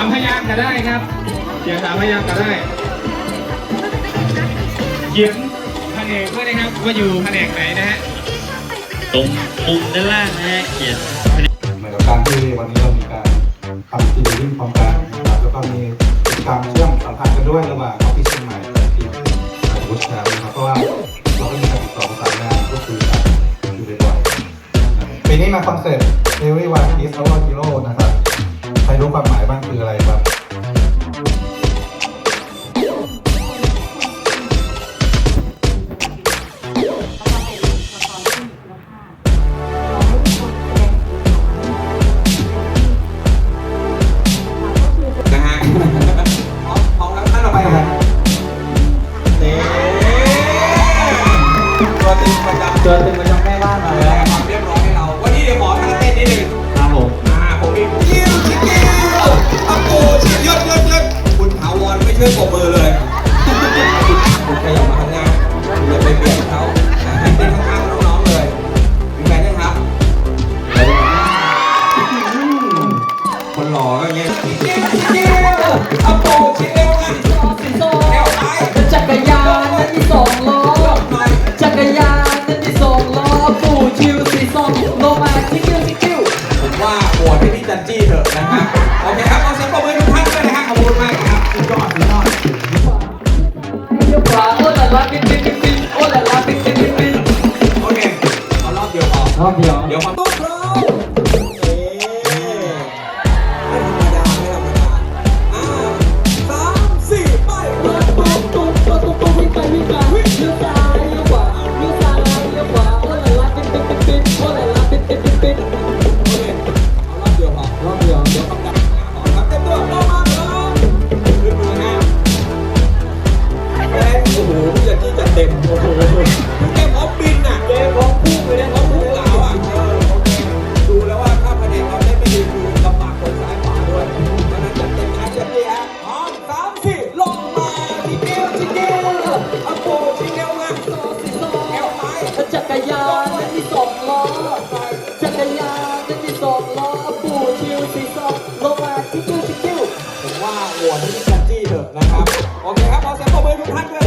ามพยางค์ก็ได้ครับเขียนสามพยางค์ก็ได้เขียนแผนกด้วยนะครับว่าอยู่แผนกไหนนะฮะตรงปุ่มด้านล่างนะฮะเขียนเหมือนกับการที่วันนี้เรามีการทำทีมวิ่งพร้อมกันนะครับแล้วก็มีกิจกรรมเชื่อมสัมพันธ์กันด้วยระหว่างออฟฟิศเชียงใหม่และทีมของวุฒิชัยนะครับเพราะว่าเราก็มีการติดต่อประสานงานพูดคุยกันอยู่บ่อยๆนะครับปีนี้มาคอนเซ็ปต์ Everyone is our hero นะครับใค รู้ความหมายบ้างคืออะไรครับ ละลาปิ๊นปิ๊นปิ๊นปิ๊นโอ้ละลาปิ๊นปิ๊นปิ๊นปิ๊นโอเคเอารอบเดียวพอรอบเดียวเดี๋ยวขอ เจ๊พอมบินอะเจ๊พอมพุ่เลยนอมพุ่เหลาอะเออดูแล้วว่าถ้าคะแนนเราได้ไม่ดีลำบากคนซ้ายขวาด้วยเพราะนั้นจะเต็มท้ายเต็มที่ฮะพร้อมสามสี่ลงมาทีเดียวทีเดียวอัปโปทีเดียวมาโซซิโซแอลไม้จักรยานที่สองล้อจักรยานที่สองล้อปูชิวสีสองลงมาที่คิวที่คิวผมว่าหัวที่แซนดี้เถอะนะครับโอเคครับขอเสียงปรบมือทุกท่านด้วย